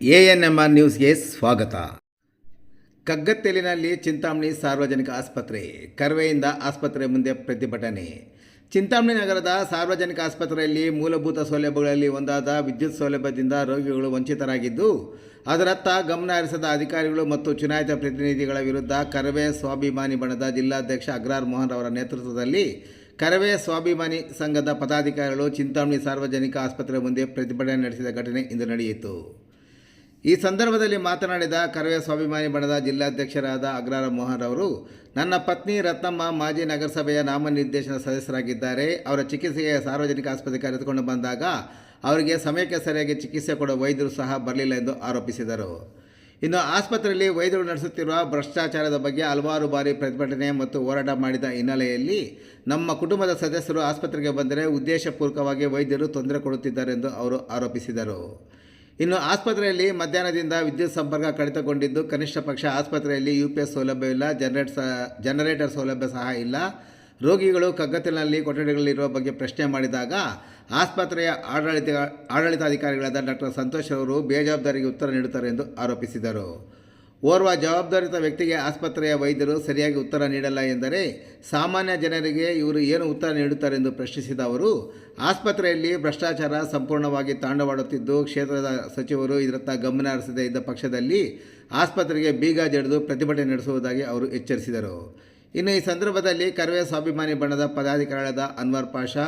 ANMR ನ್ಯೂಸ್ಗೆ ಸ್ವಾಗತ. ಕಗ್ಗತ್ತಲಿನಲ್ಲಿ ಚಿಂತಾಮಣಿ ಸಾರ್ವಜನಿಕ ಆಸ್ಪತ್ರೆ, ಕರ್ವೆಯಿಂದ ಆಸ್ಪತ್ರೆ ಮುಂದೆ ಪ್ರತಿಭಟನೆ. ಚಿಂತಾಮಣಿ ನಗರದ ಸಾರ್ವಜನಿಕ ಆಸ್ಪತ್ರೆಯಲ್ಲಿ ಮೂಲಭೂತ ಸೌಲಭ್ಯಗಳಲ್ಲಿ ಒಂದಾದ ವಿದ್ಯುತ್ ಸೌಲಭ್ಯದಿಂದ ರೋಗಿಗಳು ವಂಚಿತರಾಗಿದ್ದು, ಅದರತ್ತ ಗಮನ ಹರಿಸದ ಅಧಿಕಾರಿಗಳು ಮತ್ತು ಚುನಾಯಿತ ಪ್ರತಿನಿಧಿಗಳ ವಿರುದ್ಧ ಕರವೇ ಸ್ವಾಭಿಮಾನಿ ಬಣದ ಜಿಲ್ಲಾಧ್ಯಕ್ಷ ಅಗ್ರಾರ್ ಮೋಹನ್ ಅವರ ನೇತೃತ್ವದಲ್ಲಿ ಕರವೇ ಸ್ವಾಭಿಮಾನಿ ಸಂಘದ ಪದಾಧಿಕಾರಿಗಳು ಚಿಂತಾಮಣಿ ಸಾರ್ವಜನಿಕ ಆಸ್ಪತ್ರೆ ಮುಂದೆ ಪ್ರತಿಭಟನೆ ನಡೆಸಿದ ಘಟನೆ ಇಂದು ನಡೆಯಿತು. ಈ ಸಂದರ್ಭದಲ್ಲಿ ಮಾತನಾಡಿದ ಕರವೇ ಸ್ವಾಭಿಮಾನಿ ಬಣದ ಜಿಲ್ಲಾಧ್ಯಕ್ಷರಾದ ಅಗ್ರಾರ ಮೋಹನ್ ಅವರು ನನ್ನ ಪತ್ನಿ ರತ್ನಮ್ಮ ಮಾಜಿ ನಗರಸಭೆಯ ನಾಮನಿರ್ದೇಶನ ಸದಸ್ಯರಾಗಿದ್ದಾರೆ. ಅವರ ಚಿಕಿತ್ಸೆಗೆ ಸಾರ್ವಜನಿಕ ಆಸ್ಪತ್ರೆಗೆ ಕರೆದುಕೊಂಡು ಬಂದಾಗ ಅವರಿಗೆ ಸಮಯಕ್ಕೆ ಸರಿಯಾಗಿ ಚಿಕಿತ್ಸೆ ಕೊಡುವ ವೈದ್ಯರು ಸಹ ಬರಲಿಲ್ಲ ಎಂದು ಆರೋಪಿಸಿದರು. ಇನ್ನು ಆಸ್ಪತ್ರೆಯಲ್ಲಿ ವೈದ್ಯರು ನಡೆಸುತ್ತಿರುವ ಭ್ರಷ್ಟಾಚಾರದ ಬಗ್ಗೆ ಹಲವಾರು ಬಾರಿ ಪ್ರತಿಭಟನೆ ಮತ್ತು ಹೋರಾಟ ಮಾಡಿದ ಹಿನ್ನೆಲೆಯಲ್ಲಿ ನಮ್ಮ ಕುಟುಂಬದ ಸದಸ್ಯರು ಆಸ್ಪತ್ರೆಗೆ ಬಂದರೆ ಉದ್ದೇಶಪೂರ್ವಕವಾಗಿ ವೈದ್ಯರು ತೊಂದರೆ ಕೊಡುತ್ತಿದ್ದಾರೆ ಎಂದು ಅವರು ಆರೋಪಿಸಿದರು. ಇನ್ನು ಆಸ್ಪತ್ರೆಯಲ್ಲಿ ಮಧ್ಯಾಹ್ನದಿಂದ ವಿದ್ಯುತ್ ಸಂಪರ್ಕ ಕಡಿತಗೊಂಡಿದ್ದು ಕನಿಷ್ಠ ಪಕ್ಷ ಆಸ್ಪತ್ರೆಯಲ್ಲಿ ಯು ಪಿ ಎಸ್ ಸೌಲಭ್ಯವಿಲ್ಲ ಜನರೇಟ್ ಜನರೇಟರ್ ಸೌಲಭ್ಯ ಸಹ ಇಲ್ಲ. ರೋಗಿಗಳು ಕಗ್ಗತ್ತಿನಲ್ಲಿ ಕೊಠಡಿಗಳಲ್ಲಿರುವ ಬಗ್ಗೆ ಪ್ರಶ್ನೆ ಮಾಡಿದಾಗ ಆಸ್ಪತ್ರೆಯ ಆಡಳಿತ, ಆಡಳಿತಾಧಿಕಾರಿಗಳಾದ ಡಾಕ್ಟರ್ ಸಂತೋಷ್ ಅವರು ಬೇಜವಾಬ್ದಾರಿಗೆ ಉತ್ತರ ನೀಡುತ್ತಾರೆ ಎಂದು ಆರೋಪಿಸಿದರು. ಓರ್ವ ಜವಾಬ್ದಾರಿತ ವ್ಯಕ್ತಿಗೆ ಆಸ್ಪತ್ರೆಯ ವೈದ್ಯರು ಸರಿಯಾಗಿ ಉತ್ತರ ನೀಡಲ್ಲ ಎಂದರೆ ಸಾಮಾನ್ಯ ಜನರಿಗೆ ಇವರು ಏನು ಉತ್ತರ ನೀಡುತ್ತಾರೆ ಎಂದು ಪ್ರಶ್ನಿಸಿದ ಅವರು, ಆಸ್ಪತ್ರೆಯಲ್ಲಿ ಭ್ರಷ್ಟಾಚಾರ ಸಂಪೂರ್ಣವಾಗಿ ತಾಂಡವಾಡುತ್ತಿದ್ದು ಕ್ಷೇತ್ರದ ಸಚಿವರು ಇದರತ್ತ ಗಮನ ಹರಿಸದೇ ಇದ್ದ ಪಕ್ಷದಲ್ಲಿ ಆಸ್ಪತ್ರೆಗೆ ಬೀಗ ಜಡಿದು ಪ್ರತಿಭಟನೆ ನಡೆಸುವುದಾಗಿ ಅವರು ಎಚ್ಚರಿಸಿದರು. ಇನ್ನು ಈ ಸಂದರ್ಭದಲ್ಲಿ ಕರ್ವೆ ಸ್ವಾಭಿಮಾನಿ ಬಣ್ಣದ ಪದಾಧಿಕಾರಿಗಳಾದ ಅನ್ವರ್ ಪಾಷಾ,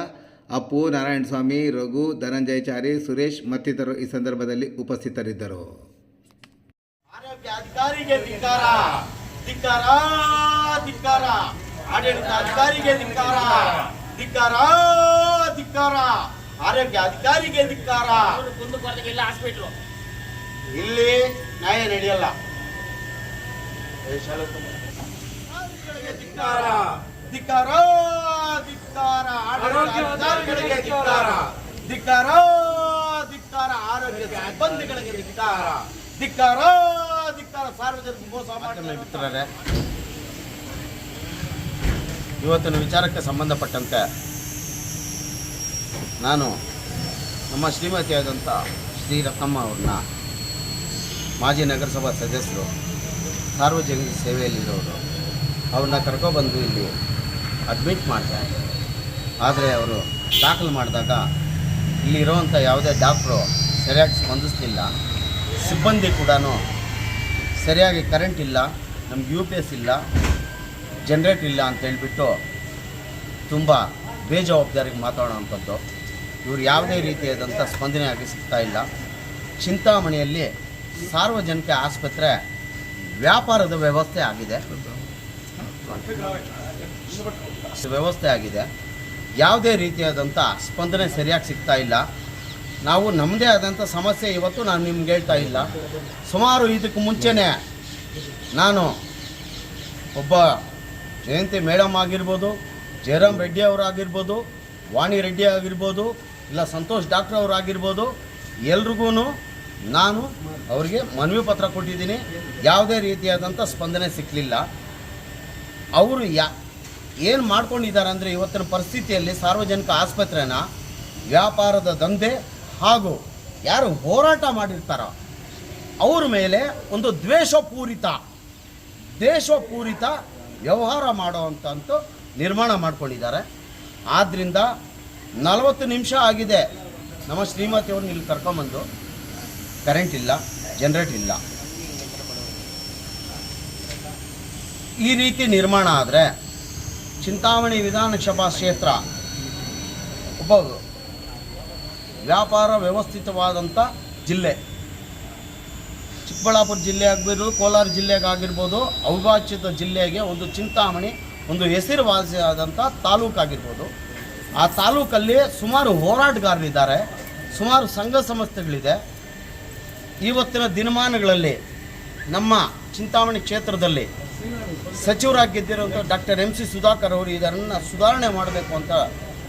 ಅಪ್ಪು, ನಾರಾಯಣಸ್ವಾಮಿ, ರಘು, ಧನಂಜಯಚಾರಿ, ಸುರೇಶ್ ಮತ್ತಿತರರು ಈ ಸಂದರ್ಭದಲ್ಲಿ ಉಪಸ್ಥಿತರಿದ್ದರು. ಅಧಿಕಾರಿಗೆ ಧಿಕ್ಕಾರ. ಧಿಕ್ಕಾರ ಧಿಕ್ಕಾರ. ಆಡಳಿತ ಅಧಿಕಾರಿಗೆ ಧಿಕ್ಕಾರ. ಧಿಕ್ಕಾರ ಧಿಕ್ಕಾರ. ಆರೋಗ್ಯ ಅಧಿಕಾರಿಗೆ ಧಿಕ್ಕಾರ. ಹಾಸ್ಪಿಟ್ಲು. ಇಲ್ಲಿ ನ್ಯಾಯ ನಡೆಯಲ್ಲ. ಧಿಕ್ಕಾರ. ಧಿಕ್ಕಾರ ಧಿಕ್ಕಾರ. ಆಡಳಿತ ಅಧಿಕಾರಿಗಳಿಗೆ ಧಿಕ್ಕಾರ. ಧಿಕ್ಕಾರ. ಧಿಕ್ಕಾರ ಆರೋಗ್ಯ ಸಿಬ್ಬಂದಿಗಳಿಗೆ ಧಿಕ್ಕಾರ. ಧಿಕ್ಕಾರ ಸಾರ್ವಜನಿಕ ಮೋಸ ಮಾಧ್ಯಮ ಮಿತ್ರರೇ ಇವತ್ತಿನ ವಿಚಾರಕ್ಕೆ ಸಂಬಂಧಪಟ್ಟಂತೆ ನಾನು ನಮ್ಮ ಶ್ರೀಮತಿಯಾದಂಥ ಶ್ರೀ ರತ್ನಮ್ಮ ಅವ್ರನ್ನ ಮಾಜಿ ನಗರಸಭಾ ಸದಸ್ಯರು ಸಾರ್ವಜನಿಕ ಸೇವೆಯಲ್ಲಿರೋರು ಅವ್ರನ್ನ ಕರ್ಕೊಬಂದು ಇಲ್ಲಿ ಅಡ್ಮಿಟ್ ಮಾಡಿದೆ. ಆದರೆ ಅವರು ದಾಖಲು ಮಾಡಿದಾಗ ಇಲ್ಲಿರೋವಂಥ ಯಾವುದೇ ಡಾಕ್ಟ್ರು ಸರಿಯಾಗಿ ಸ್ಪಂದಿಸ್ತಿಲ್ಲ ಸಿಬ್ಬಂದಿ ಕೂಡ ಸರಿಯಾಗಿ ಕರೆಂಟ್ ಇಲ್ಲ, ನಮ್ಗೆ ಯು ಪಿ ಎಸ್ ಇಲ್ಲ ಜನ್ರೇಟ್ ಇಲ್ಲ ಅಂತ ಹೇಳಿಬಿಟ್ಟು ತುಂಬ ಬೇಜವಾಬ್ದಾರಿಗೆ ಮಾತಾಡೋವಂಥದ್ದು ಇವರು ಯಾವುದೇ ರೀತಿಯಾದಂಥ ಸ್ಪಂದನೆ ಆಗಿ ಸಿಗ್ತಾ ಇಲ್ಲ. ಚಿಂತಾಮಣಿಯಲ್ಲಿ ಸಾರ್ವಜನಿಕ ಆಸ್ಪತ್ರೆ ವ್ಯಾಪಾರದ ವ್ಯವಸ್ಥೆ ಆಗಿದೆ. ವ್ಯವಸ್ಥೆ ಆಗಿದೆ. ಯಾವುದೇ ರೀತಿಯಾದಂಥ ಸ್ಪಂದನೆ ಸರಿಯಾಗಿ ಸಿಗ್ತಾ ಇಲ್ಲ. ನಾವು ನಮ್ಮದೇ ಆದಂಥ ಸಮಸ್ಯೆ ಇವತ್ತು ನಾನು ನಿಮ್ಗೆ ಹೇಳ್ತಾ ಇಲ್ಲ. ಸುಮಾರು ಇದಕ್ಕೆ ಮುಂಚೆನೇ ನಾನು ಒಬ್ಬ ಜಯಂತಿ ಮೇಡಮ್ ಆಗಿರ್ಬೋದು, ಜಯರಾಮ್ ರೆಡ್ಡಿ ಅವರಾಗಿರ್ಬೋದು, ವಾಣಿ ರೆಡ್ಡಿ ಆಗಿರ್ಬೋದು, ಇಲ್ಲ ಸಂತೋಷ್ ಡಾಕ್ಟರ್ ಅವರಾಗಿರ್ಬೋದು ಎಲ್ರಿಗೂ ನಾನು ಅವರಿಗೆ ಮನವಿ ಪತ್ರ ಕೊಟ್ಟಿದ್ದೀನಿ. ಯಾವುದೇ ರೀತಿಯಾದಂಥ ಸ್ಪಂದನೆ ಸಿಕ್ಕಲಿಲ್ಲ ಅವರು ಯಾ, ಏನು ಮಾಡ್ಕೊಂಡಿದ್ದಾರೆ ಅಂದರೆ ಇವತ್ತಿನ ಪರಿಸ್ಥಿತಿಯಲ್ಲಿ ಸಾರ್ವಜನಿಕ ಆಸ್ಪತ್ರೆನ ವ್ಯಾಪಾರದ ದಂಧೆ ಹಾಗೂ ಯಾರು ಹೋರಾಟ ಮಾಡಿರ್ತಾರೋ ಅವ್ರ ಮೇಲೆ ಒಂದು ದ್ವೇಷಪೂರಿತ ದ್ವೇಷಪೂರಿತ ವ್ಯವಹಾರ ಮಾಡುವಂಥದ್ದು ನಿರ್ಮಾಣ ಮಾಡ್ಕೊಂಡಿದ್ದಾರೆ. ಆದ್ದರಿಂದ ನಲವತ್ತು ನಿಮಿಷ ಆಗಿದೆ. ನಮ್ಮ ಶ್ರೀಮತಿಯವ್ರನ್ನ ಇಲ್ಲಿ ಕರ್ಕೊಂಬಂದು. ಕರೆಂಟ್ ಇಲ್ಲ ಜನ್ರೇಟ್ ಇಲ್ಲ. ಈ ರೀತಿ ನಿರ್ಮಾಣ ಆದರೆ ಚಿಂತಾಮಣಿ ವಿಧಾನಸಭಾ ಕ್ಷೇತ್ರ ಒಬ್ಬ ವ್ಯಾಪಾರ ವ್ಯವಸ್ಥಿತವಾದಂಥ ಜಿಲ್ಲೆ. ಚಿಕ್ಕಬಳ್ಳಾಪುರ ಜಿಲ್ಲೆ ಆಗಿರ್ಬೋದು ಕೋಲಾರ ಜಿಲ್ಲೆಗಾಗಿರ್ಬೋದು ಅವಿಭಾಜಿತ ಜಿಲ್ಲೆಗೆ ಒಂದು ಚಿಂತಾಮಣಿ, ಒಂದು ಹೆಸರುವಾಸಿಯಾದಂಥ ತಾಲೂಕಾಗಿರ್ಬೋದು ಆ ತಾಲೂಕಲ್ಲಿ ಸುಮಾರು ಹೋರಾಟಗಾರರಿದ್ದಾರೆ, ಸುಮಾರು ಸಂಘ ಸಂಸ್ಥೆಗಳಿದೆ. ಇವತ್ತಿನ ದಿನಮಾನಗಳಲ್ಲಿ ನಮ್ಮ ಚಿಂತಾಮಣಿ ಕ್ಷೇತ್ರದಲ್ಲಿ ಸಚಿವರಾಗಿ ಗೆದ್ದಿರುವಂಥ ಡಾಕ್ಟರ್ ಎಂ ಸಿ ಸುಧಾಕರ್ ಅವರು ಇದನ್ನು ಸುಧಾರಣೆ ಮಾಡಬೇಕು ಅಂತ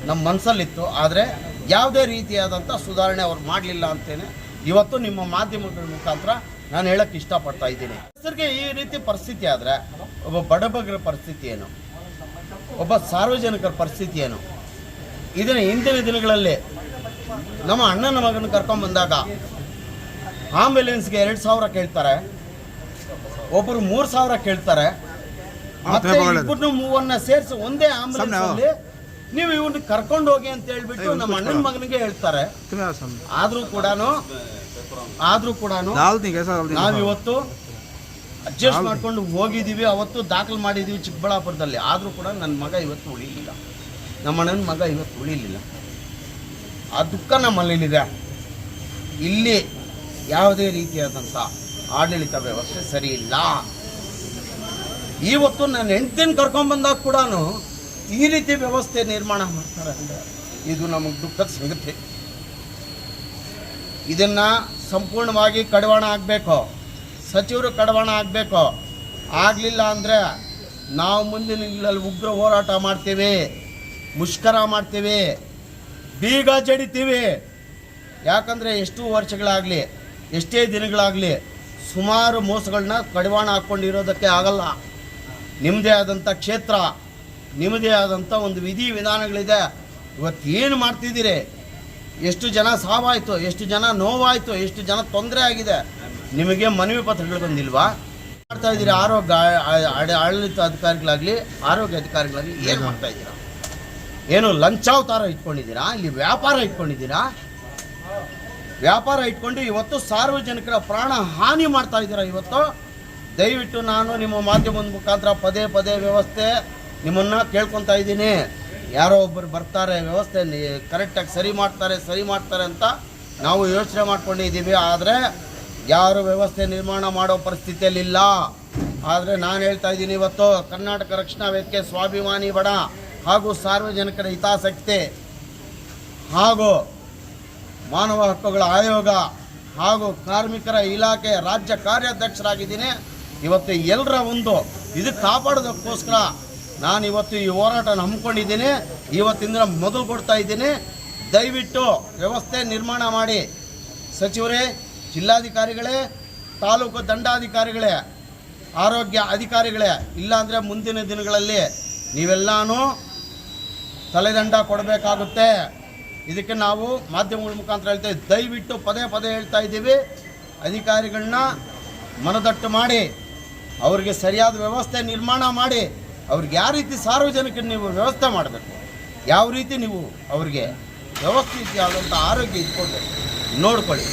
ನಮ್ಮ ಮನಸ್ಸಲ್ಲಿತ್ತು. ಆದರೆ ಯಾವುದೇ ರೀತಿಯಾದಂಥ ಸುಧಾರಣೆ ಅವ್ರು ಮಾಡಲಿಲ್ಲ ಅಂತೇನೆ ಇವತ್ತು ನಿಮ್ಮ ಮಾಧ್ಯಮಗಳ ಮುಖಾಂತರ ನಾನು ಹೇಳಕ್ಕೆ ಇಷ್ಟಪಡ್ತಾ ಇದ್ದೀನಿ. ಹೆಸರಿಗೆ ಈ ರೀತಿ ಪರಿಸ್ಥಿತಿ ಆದರೆ ಒಬ್ಬ ಬಡಬಗರ ಪರಿಸ್ಥಿತಿ ಏನು? ಒಬ್ಬ ಸಾರ್ವಜನಿಕರ ಪರಿಸ್ಥಿತಿ ಏನು? ಇದನ್ನು ಹಿಂದಿನ ದಿನಗಳಲ್ಲಿ ನಮ್ಮ ಅಣ್ಣನ ಮಗನ ಕರ್ಕೊಂಡ್ ಬಂದಾಗ ಆಂಬ್ಯುಲೆನ್ಸ್ಗೆ ಎರಡು ಸಾವಿರ ಕೇಳ್ತಾರೆ ಒಬ್ಬರು ಮೂರು ಸಾವಿರ ಕೇಳ್ತಾರೆ ಮತ್ತೆ ಇಬ್ಬರನ್ನು ಮೂವನ್ನ ಸೇರಿಸಿ ಒಂದೇ ಆಂಬ್ಯುಲೆನ್ಸ್ ಅಲ್ಲಿ ನೀವು ಇವನ್ನ ಕರ್ಕೊಂಡು ಹೋಗಿ ಅಂತ ಹೇಳ್ಬಿಟ್ಟು ನಮ್ಮ ಅಣ್ಣನ ಮಗನಿಗೆ ಹೇಳ್ತಾರೆ. ಆದ್ರೂ ಕೂಡ ಆದ್ರೂ ಕೂಡ ನಾವಿವತ್ತು ಅಡ್ಜಸ್ಟ್ ಮಾಡ್ಕೊಂಡು ಹೋಗಿದ್ದೀವಿ ಅವತ್ತು ದಾಖಲು ಮಾಡಿದ್ದೀವಿ ಚಿಕ್ಕಬಳ್ಳಾಪುರದಲ್ಲಿ. ಆದರೂ ಕೂಡ ನನ್ನ ಮಗ ಇವತ್ತು ಉಳಿಲಿಲ್ಲ. ನಮ್ಮ ಅಣ್ಣನ ಮಗ ಇವತ್ತು ಉಳಿಲಿಲ್ಲ. ಆ ದುಃಖ ನಮ್ಮಲ್ಲಿದೆ ಇಲ್ಲಿ ಯಾವುದೇ ರೀತಿಯಾದಂಥ ಆಡಳಿತ ವ್ಯವಸ್ಥೆ ಸರಿ ಇಲ್ಲ. ಇವತ್ತು ನನ್ನ ಹೆಂಡ್ತಿನ ಕರ್ಕೊಂಡ್ಬಂದಾಗ ಕೂಡ ಈ ರೀತಿ ವ್ಯವಸ್ಥೆ ನಿರ್ಮಾಣ ಮಾಡ್ತಾರೆ ಅಂದರೆ ಇದು ನಮಗೆ ದುಃಖದ ಸಂಗತಿ. ಇದನ್ನ ಸಂಪೂರ್ಣವಾಗಿ ಕಡವಾಣ ಆಗಬೇಕು ಸಚಿವರು ಕಡವಾಣ ಆಗಬೇಕು ಆಗಲಿಲ್ಲ ಅಂದರೆ ನಾವು ಮುಂದಿನ ಇಲ್ಲಲ್ಲಿ ಉಗ್ರ ಹೋರಾಟ ಮಾಡ್ತೀವಿ, ಮುಷ್ಕರ ಮಾಡ್ತೀವಿ, ಬೀಗ ಜಡಿತೀವಿ. ಯಾಕಂದರೆ ಎಷ್ಟು ವರ್ಷಗಳಾಗಲಿ, ಎಷ್ಟೇ ದಿನಗಳಾಗಲಿ ಸುಮಾರು ಮೋಸಗಳನ್ನ ಕಡಿವಾಣ ಹಾಕ್ಕೊಂಡಿರೋದಕ್ಕೆ ಆಗಲ್ಲ. ನಿಮ್ಮದೇ ಆದಂಥ ಕ್ಷೇತ್ರ. ನಿಮ್ಮದೇ ಆದಂಥ ಒಂದು ವಿಧಿ ವಿಧಾನಗಳಿದೆ. ಇವತ್ತು ಏನು ಮಾಡ್ತಿದ್ದೀರಿ? ಎಷ್ಟು ಜನ ಸಾವಾಯಿತು ಎಷ್ಟು ಜನ ನೋವಾಯಿತು ಎಷ್ಟು ಜನ ತೊಂದರೆ ಆಗಿದೆ ನಿಮಗೆ ಮನವಿ ಪತ್ರಗಳು ಬಂದಿಲ್ವಾ? ಮಾಡ್ತಾ ಇದ್ದೀರಿ ಆರೋಗ್ಯ ಆಡಳಿತ ಅಧಿಕಾರಿಗಳಾಗಲಿ ಆರೋಗ್ಯ ಅಧಿಕಾರಿಗಳಾಗಲಿ ಏನು ಮಾಡ್ತಾ ಇದ್ದೀರಾ? ಏನು ಲಂಚಾವತಾರ ಇಟ್ಕೊಂಡಿದ್ದೀರಾ? ಇಲ್ಲಿ ವ್ಯಾಪಾರ ಇಟ್ಕೊಂಡಿದ್ದೀರಾ? ವ್ಯಾಪಾರ ಇಟ್ಕೊಂಡು ಇವತ್ತು ಸಾರ್ವಜನಿಕರ ಪ್ರಾಣ ಹಾನಿ ಮಾಡ್ತಾ ಇದ್ದೀರಾ ಇವತ್ತು? ದಯವಿಟ್ಟು ನಾನು ನಿಮ್ಮ ಮಾಧ್ಯಮದ ಮುಖಾಂತರ ಪದೇ ಪದೇ ವ್ಯವಸ್ಥೆ ನಿಮ್ಮನ್ನು ಕೇಳ್ಕೊತಾ ಇದ್ದೀನಿ. ಯಾರೋ ಒಬ್ಬರು ಬರ್ತಾರೆ, ವ್ಯವಸ್ಥೆ ಕರೆಕ್ಟಾಗಿ ಸರಿ ಮಾಡ್ತಾರೆ ಸರಿ ಮಾಡ್ತಾರೆ ಅಂತ ನಾವು ಯೋಚನೆ ಮಾಡ್ಕೊಂಡಿದ್ದೀವಿ ಆದರೆ ಯಾರು ವ್ಯವಸ್ಥೆ ನಿರ್ಮಾಣ ಮಾಡೋ ಪರಿಸ್ಥಿತಿಯಲ್ಲಿಲ್ಲ ಆದರೆ ನಾನು ಹೇಳ್ತಾ ಇದ್ದೀನಿ ಇವತ್ತು, ಕರ್ನಾಟಕ ರಕ್ಷಣಾ ವೇದಿಕೆ ಸ್ವಾಭಿಮಾನಿ ಬಡ ಹಾಗೂ ಸಾರ್ವಜನಿಕರ ಹಿತಾಸಕ್ತಿ ಹಾಗೂ ಮಾನವ ಹಕ್ಕುಗಳ ಆಯೋಗ ಹಾಗೂ ಕಾರ್ಮಿಕರ ಇಲಾಖೆ ರಾಜ್ಯ ಕಾರ್ಯಾಧ್ಯಕ್ಷರಾಗಿದ್ದೀನಿ. ಇವತ್ತು ಎಲ್ಲರ ಒಂದು, ಇದು ಕಾಪಾಡೋದಕ್ಕೋಸ್ಕರ ನಾನು ಇವತ್ತು ಈ ಹೋರಾಟ ಹಮ್ಮಿಕೊಂಡಿದ್ದೀನಿ ಇವತ್ತಿಂದ ಮೊದಲು ಕೊಡ್ತಾ ಇದ್ದೀನಿ. ದಯವಿಟ್ಟು ವ್ಯವಸ್ಥೆ ನಿರ್ಮಾಣ ಮಾಡಿ. ಸಚಿವರೇ, ಜಿಲ್ಲಾಧಿಕಾರಿಗಳೇ, ತಾಲೂಕು ದಂಡಾಧಿಕಾರಿಗಳೇ, ಆರೋಗ್ಯ ಅಧಿಕಾರಿಗಳೇ, ಇಲ್ಲಾಂದರೆ ಮುಂದಿನ ದಿನಗಳಲ್ಲಿ ನೀವೆಲ್ಲನೂ ತಲೆದಂಡ ಕೊಡಬೇಕಾಗುತ್ತೆ. ಇದಕ್ಕೆ ನಾವು ಮಾಧ್ಯಮಗಳ ಮುಖಾಂತರ ಹೇಳ್ತೇವೆ. ದಯವಿಟ್ಟು ಪದೇ ಪದೇ ಹೇಳ್ತಾ ಇದ್ದೀವಿ. ಅಧಿಕಾರಿಗಳನ್ನ ಮನದಟ್ಟು ಮಾಡಿ. ಅವರಿಗೆ ಸರಿಯಾದ ವ್ಯವಸ್ಥೆ ನಿರ್ಮಾಣ ಮಾಡಿ. ಅವ್ರಿಗೆ ಯಾವ ರೀತಿ ಸಾರ್ವಜನಿಕ ನೀವು ವ್ಯವಸ್ಥೆ ಮಾಡಬೇಕು, ಯಾವ ರೀತಿ ನೀವು ಅವ್ರಿಗೆ ವ್ಯವಸ್ಥಿತ ಆದಂಥ ಆರೋಗ್ಯ ಇಟ್ಕೊಳ್ಬೇಕು, ನೋಡ್ಕೊಳ್ಳಿ.